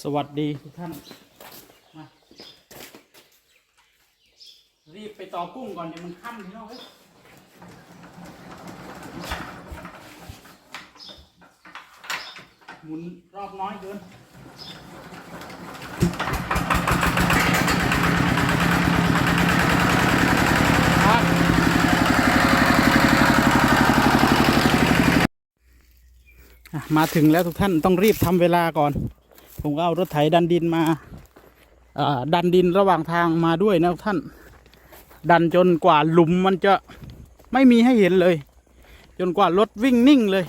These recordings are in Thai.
สวัสดีทุกท่านมารีบไปต่อกุ้งก่อนเดี๋ยวมันค่ำพี่น้องเอ้ยหมุนรอบน้อยเกินมาถึงแล้วทุกท่านต้องรีบทำเวลาก่อน ผมก็เอารถไถดันดินมาดันดินระหว่างทางมาด้วยนะท่าน ดันจนกว่าหลุมมันจะไม่มีให้เห็นเลย จนกว่ารถวิ่งนิ่งเลย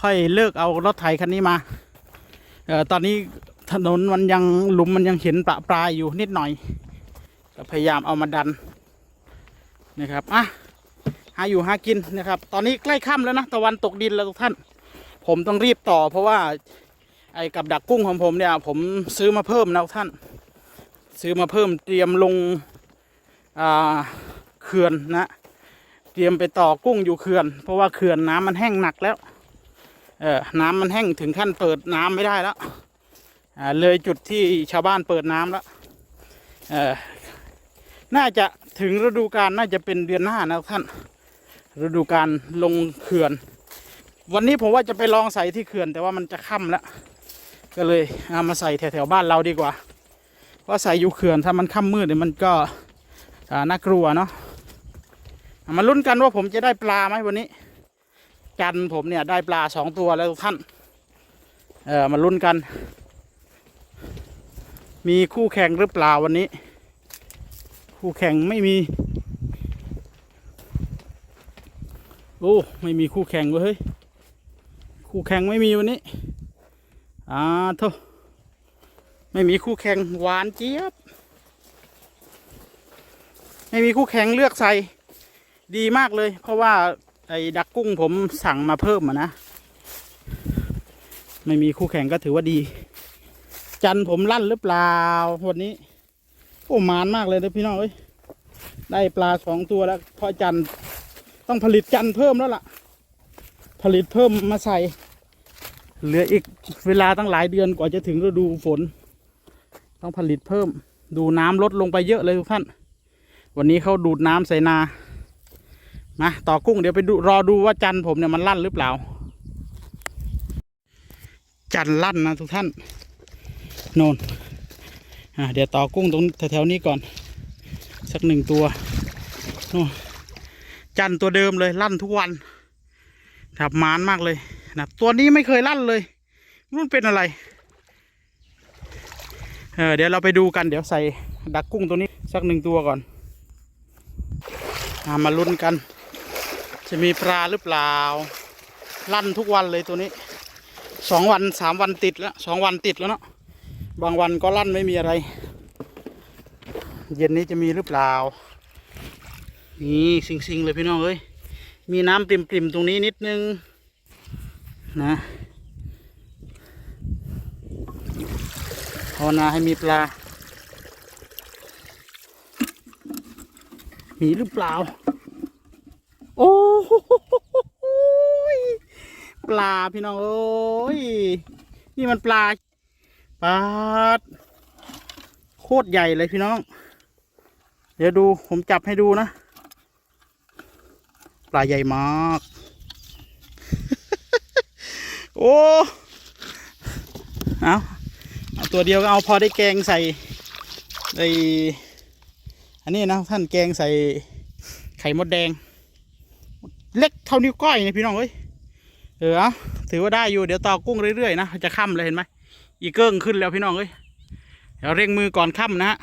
ค่อยเลิกเอารถไถคันนี้มาออตอนนี้ถนนมันยังหลุมมันยังเห็นประปรายอยู่นิดหน่อยก็พยายามเอามาดันนะครับอะหาอยู่หากินนะครับ ตอนนี้ใกล้ค่ำแล้วนะตะวันตกดินแล้วทุกท่าน ผมต้องรีบต่อเพราะว่า ไอ้กับดักกุ้งของผมเนี่ย ผมซื้อมาเพิ่มนะท่าน ซื้อมาเพิ่มเตรียมลงเขื่อนนะ เตรียมไปต่อกุ้งอยู่เขื่อน เพราะว่าเขื่อนน้ำมันแห้งหนักแล้ว เออน้ำมันแห้งถึงขั้นเปิดน้ำไม่ได้แล้วเลยจุดที่ชาวบ้านเปิดน้ำแล้วเออน่าจะถึงฤดูกาลน่าจะเป็นเดือนหน้านะท่าน ฤดูกาลลงเขื่อน วันนี้ผมว่าจะไปลองใส่ที่เขื่อน แต่ว่ามันจะค่ำแล้ว ก็เลยเอามาใส่แถวๆบ้านเราดีกว่าเพราะใส่อยู่เขื่อนถ้ามันค่ำมืดเนี่ยมันก็น่ากลัวเนาะมาลุ้นกันว่าผมจะได้ปลาไหมวันนี้ จันผมเนี่ยได้ปลาสองตัวแล้วทุกท่านเออมาลุ้นกัน มีคู่แข่งหรือเปล่าวันนี้ คู่แข่งไม่มีโอ้ไม่มีคู่แข่งเว้ยเฮ้ยคู่แข่งไม่มีวันนี้ อ่าโทไม่มีคู่แข่งหวานเจี๊ยบ ไม่มีคู่แข่งเลือกใส่ดีมากเลย เพราะว่าไอ้ดักกุ้งผมสั่งมาเพิ่มอะนะ ไม่มีคู่แข่งก็ถือว่าดี จันทร์ผมลั่นหรือเปล่าวันนี้ โอ้มานมากเลยนะพี่น้องเอ้ยได้ปลาสองตัวแล้วพอจันทร์ต้องผลิตจันทร์เพิ่มแล้วล่ะ ผลิตเพิ่มมาใส่ เหลืออีกเวลาตั้งหลายเดือนกว่าจะถึงฤดูฝน ต้องผลิตเพิ่ม ดูน้ำลดลงไปเยอะเลยทุกท่าน วันนี้เขาดูดน้ำใส่นามาต่อกุ้งเดี๋ยวไปดูรอดูว่าจันทร์ผมเนี่ยมันลั่นหรือเปล่า จันทร์ลั่นนะทุกท่านโน่นอะเดี๋ยวต่อกุ้งตรงแถวๆนี้ก่อน สักหนึ่งตัวโน่นจันทร์ตัวเดิมเลยลั่นทุกวันครับมานมากเลย นะตัวนี้ไม่เคยลั่นเลยรุ่นเป็นอะไรเออเดี๋ยวเราไปดูกันเดี๋ยวใส่ดักกุ้งตัวนี้สักหนึ่งตัวก่อนอามาลุ้นกัน จะมีปลาหรือเปล่า ลั่นทุกวันเลยตัวนี้สองวันสามวันติดแล้วสองวันติดแล้วเนาะบางวันก็ลั่นไม่มีอะไร เย็นนี้จะมีหรือเปล่า นี่ สิงๆเลยพี่น้องเอ้ยมีน้ำปริมๆตรงนี้นิดนึง นะภาวนาให้มีปลา มีหรือเปล่า โอ้โหปลาพี่น้องเอ้ย นี่มันปลาปลาโคตรใหญ่เลยพี่น้อง เดี๋ยวดูผมจับให้ดูนะ ปลาใหญ่มาก โอ้เอาเอาตัวเดียวก็เอาพอได้แกงใส่ไออันนี้นะท่านแกงใส่ไข่มดแดง เล็กเท่านิ้วก้อยนี่พี่น้องเอ้ยเออเอาถือว่าได้อยู่เดี๋ยวต่อกุ้งเรื่อยๆนะจะค่ำเลยเห็นไหมอีเกิ้งขึ้นแล้วพี่น้องเอ้ยเดี๋ยวเร่งมือก่อนค่ำนะฮะ